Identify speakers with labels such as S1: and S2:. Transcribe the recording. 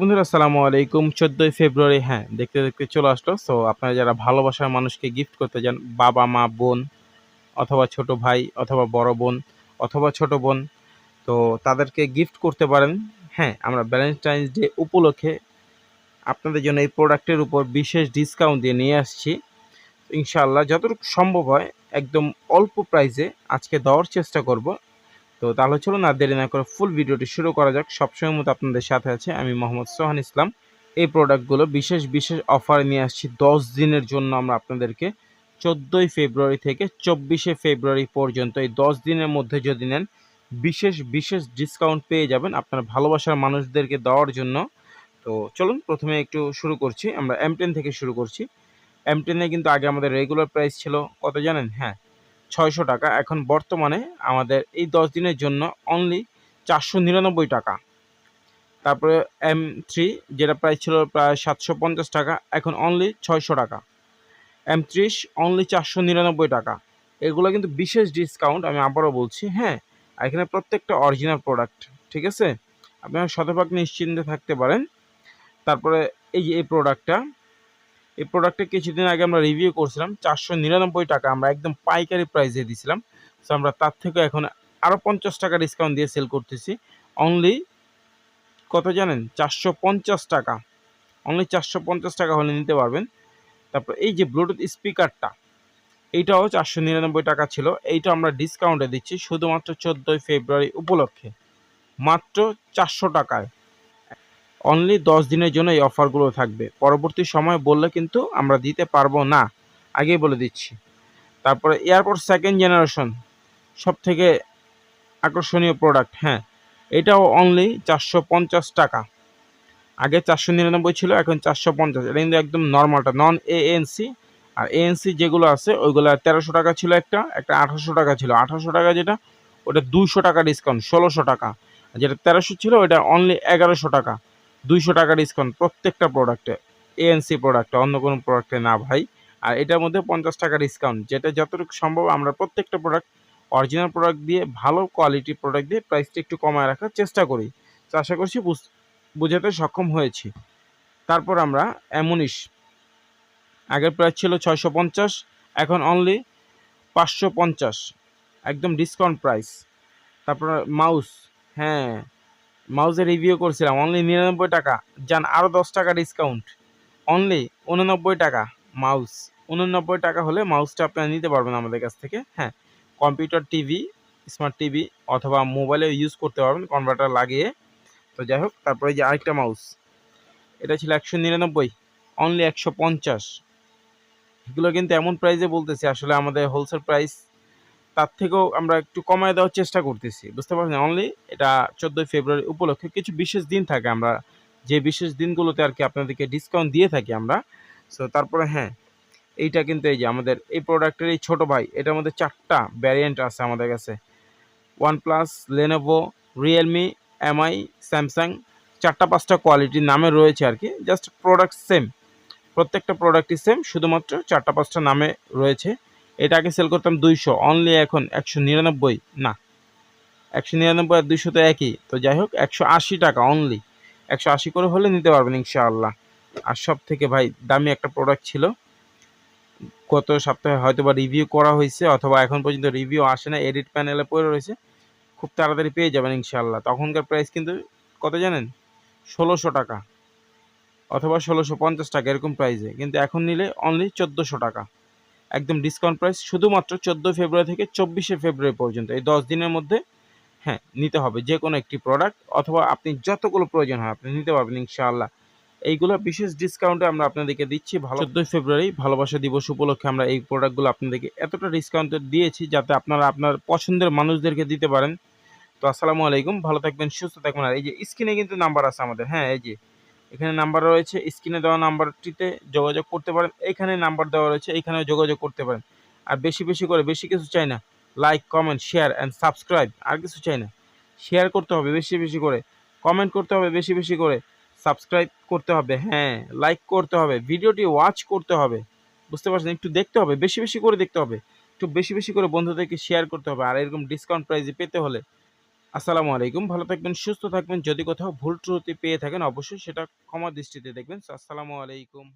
S1: বন্ধুরা, আসসালামু আলাইকুম। চোদ্দোই ফেব্রুয়ারি হ্যাঁ দেখতে দেখতে চলে আসলো। সো আপনারা যারা ভালোবাসার মানুষকে গিফট করতে যান বাবা, মা, বোন, অথবা ছোট ভাই, অথবা বড় বোন, অথবা ছোট বোন, তো তাদেরকে গিফট করতে পারেন। হ্যাঁ আমরা ভ্যালেন্টাইন্স ডে উপলক্ষে আপনাদের জন্য এই প্রোডাক্টের উপর বিশেষ ডিসকাউন্ট দিয়ে নিয়ে আসছি। ইনশাআল্লাহ, যতটুকু সম্ভব হয়, একদম অল্প প্রাইসে আজকে দেওয়ার চেষ্টা করব। তো তাহলে চলুন আর দেরি না করে ফুল ভিডিওটি শুরু করা যাক। সবসময় মতো আপনাদের সাথে আছে আমি মোহাম্মদ সোহান ইসলাম। এই প্রোডাক্টগুলো বিশেষ বিশেষ অফার নিয়ে আসছি দশ দিনের জন্য আমরা আপনাদেরকে। চোদ্দোই ফেব্রুয়ারি থেকে চব্বিশে ফেব্রুয়ারি পর্যন্ত এই দশ দিনের মধ্যে যদি নেন, বিশেষ বিশেষ ডিসকাউন্ট পেয়ে যাবেন আপনার ভালোবাসার মানুষদেরকে দেওয়ার জন্য। তো চলুন প্রথমে একটু শুরু করছি। আমরা এম টেন থেকে শুরু করছি। এম টেনে কিন্তু আগে আমাদের রেগুলার প্রাইস ছিল। কত জানেন? হ্যাঁ ছয়শো টাকা। এখন বর্তমানে আমাদের এই দশ দিনের জন্য অনলি চারশো নিরানব্বই টাকা। তারপরে এম থ্রি যেটা প্রাইস ছিল প্রায় সাতশো পঞ্চাশ টাকা, এখন অনলি ছয়শো টাকা। এম ত্রিশ অনলি চারশো নিরানব্বই টাকা। এগুলো কিন্তু বিশেষ ডিসকাউন্ট আমি আবারও বলছি হ্যাঁ এখানে প্রত্যেকটা অরিজিনাল প্রোডাক্ট ঠিক আছে? আপনারা শতভাগ নিশ্চিন্তে থাকতে পারেন। তারপরে এই যে এই প্রোডাক্টটা এই প্রোডাক্টটা কিছুদিন আগে আমরা রিভিউ করছিলাম, চারশো নিরানব্বই টাকা আমরা একদম পাইকারি প্রাইসে দিয়েছিলাম সো আমরা তার থেকে এখন আরও পঞ্চাশ টাকা ডিসকাউন্ট দিয়ে সেল করতেছি। অনলি কত জানেন? চারশো পঞ্চাশ টাকা। অনলি চারশো পঞ্চাশ টাকা হলে নিতে পারবেন। তারপর এই যে ব্লুটুথ স্পিকারটা এইটাও চারশো নিরানব্বই টাকা ছিল। এইটা আমরা ডিসকাউন্টে দিচ্ছি শুধুমাত্র চোদ্দোই ফেব্রুয়ারি উপলক্ষে। মাত্র চারশো টাকায়। অনলি দশ দিনের জন্য এই অফারগুলো থাকবে। পরবর্তী সময় বললে কিন্তু আমরা দিতে পারব না। আগেই বলে দিচ্ছি। তারপরে এয়ারপোর্ট সেকেন্ড জেনারেশন সব থেকে আকর্ষণীয় প্রোডাক্ট হ্যাঁ। এটাও অনলি চারশো পঞ্চাশ টাকা। আগে চারশো নিরানব্বই ছিল, এখন চারশো পঞ্চাশ। এটা কিন্তু একদম নর্মালটা নন এএনসি আর এএনসি যেগুলো আছে, ওইগুলো তেরোশো টাকা ছিল একটা একটা আঠারোশো টাকা ছিল। আঠারোশো টাকা যেটা, ওটা দুশো টাকা ডিসকাউন্ট ষোলোশো টাকা। যেটা তেরোশো ছিল ওটা অনলি এগারোশো টাকা। দুইশো টাকা ডিসকাউন্ট প্রত্যেকটা প্রোডাক্টে এএনসি প্রোডাক্টে অন্য কোনো প্রোডাক্টে না ভাই। আর এটার মধ্যে পঞ্চাশ টাকা ডিসকাউন্ট যেটা যতটুকু সম্ভব আমরা প্রত্যেকটা প্রোডাক্ট অরিজিনাল প্রোডাক্ট দিয়ে, ভালো কোয়ালিটির প্রোডাক্ট দিয়ে প্রাইসটা একটু কমায় রাখার চেষ্টা করি। তো আশা করছি বুঝাতে সক্ষম হয়েছি। তারপর আমরা অ্যামোনিশ আগের প্রাইস ছিল ছয়শো পঞ্চাশ, এখন অনলি পাঁচশো পঞ্চাশ। একদম ডিসকাউন্ট প্রাইস তারপর মাউস হ্যাঁ। মাউসের রিভিউ করছিলাম অনলি নিরানব্বই টাকা। যান আরও দশ টাকা ডিসকাউন্ট অনলি উননব্বই টাকা মাউস। উননব্বই টাকা হলে মাউসটা আপনারা নিতে পারবেন আমাদের কাছ থেকে হ্যাঁ। কম্পিউটার টিভি স্মার্ট টিভি অথবা মোবাইলে ইউজ করতে পারবেন কনভার্টার লাগিয়ে। তো যাই হোক, তারপরে যে আরেকটা মাউস। এটা ছিল একশো নিরানব্বই অনলি একশো পঞ্চাশ। এগুলো কিন্তু এমন প্রাইসে বলতেছি, আসলে আমাদের হোলসেল প্রাইস তার থেকেও আমরা একটু কমায় দেওয়ার চেষ্টা করতেছি। বুঝতে পারছেন? অনলি এটা চোদ্দোই ফেব্রুয়ারি উপলক্ষে কিছু বিশেষ দিন থাকে আমরা। যে বিশেষ দিনগুলোতে আর কি আপনাদেরকে ডিসকাউন্ট দিয়ে থাকি আমরা। সো তারপরে হ্যাঁ এইটা কিন্তু এই যে আমাদের এই প্রোডাক্টের এই ছোটো ভাই, এটার মধ্যে চারটা ভ্যারিয়েন্ট আছে আমাদের কাছে। OnePlus Lenovo Realme Mi Samsung চারটা পাঁচটা কোয়ালিটির নামে রয়েছে আর কি। জাস্ট প্রোডাক্ট সেম প্রত্যেকটা প্রোডাক্টই সেম শুধুমাত্র চারটা পাঁচটা নামে রয়েছে। এটা আগে সেল করতাম দুইশো অনলি এখন একশো নিরানব্বই, না। একশো নিরানব্বই আর দুইশো তো একই। তো যাই হোক, একশো আশি টাকা অনলি একশো আশি করে হলে নিতে পারবেন ইনশাআল্লাহ। আর সব থেকে ভাই, দামি একটা প্রোডাক্ট ছিল। গত সপ্তাহে হয়তো বা রিভিউ করা হয়েছে, অথবা এখন পর্যন্ত রিভিউ আসে না এডিট প্যানেলে পড়ে রয়েছে। খুব তাড়াতাড়ি পেয়ে যাবেন ইনশাআল্লাহ। তখনকার প্রাইস কিন্তু কত জানেন? ষোলোশো টাকা। অথবা ষোলোশো পঞ্চাশ টাকা এরকম প্রাইসে কিন্তু এখন নিলে অনলি চোদ্দোশো টাকা। একদম ডিসকাউন্ট প্রাইস শুধুমাত্র চোদ্দোই ফেব্রুয়ারি থেকে চব্বিশে ফেব্রুয়ারি পর্যন্ত। এই দশ দিনের মধ্যে হ্যাঁ নিতে হবে যে কোনো একটি প্রোডাক্ট অথবা আপনি যতগুলো প্রয়োজন হয় আপনি নিতে পারবেন ইনশাআল্লাহ। এইগুলো বিশেষ ডিসকাউন্টে আমরা আপনাদেরকে দিচ্ছি। ভালো চোদ্দোই ফেব্রুয়ারি ভালোবাসা দিবস উপলক্ষে আমরা এই প্রোডাক্টগুলো আপনাদেরকে এতটা ডিসকাউন্টে দিয়েছি যাতে আপনারা আপনার পছন্দের মানুষদেরকে দিতে পারেন। তো আসসালামু আলাইকুম, ভালো থাকবেন, সুস্থ থাকবেন। আর এই যে স্ক্রিনে কিন্তু নাম্বার আছে আমাদের। হ্যাঁ এই যে এখানে নাম্বার রয়েছে, স্ক্রিনে দেওয়া নাম্বারটিতে যোগাযোগ করতে পারেন। এখানে নাম্বার দেওয়া রয়েছে, এখানেও যোগাযোগ করতে পারেন। আর বেশি বেশি করে, বেশি কিছু চাই না। Like comment share and subscribe আর কিছু চাই না। শেয়ার করতে হবে বেশি বেশি করে। কমেন্ট করতে হবে বেশি বেশি করে। সাবস্ক্রাইব করতে হবে হ্যাঁ। লাইক করতে হবে, ভিডিওটি ওয়াচ করতে হবে। বুঝতে পারছেন? একটু দেখতে হবে, বেশি বেশি করে দেখতে হবে। একটু বেশি বেশি করে বন্ধুদেরকে শেয়ার করতে হবে। আর এরকম ডিসকাউন্ট প্রাইজে পেতে হলে আসসালামু আলাইকুম। ভালো থাকবেন, সুস্থ থাকবেন। যদি কোথাও ভুল ত্রুটি পেয়ে থাকেন, অবশ্যই সেটা ক্ষমা দৃষ্টিতে দেখবেন। আসসালামু আলাইকুম।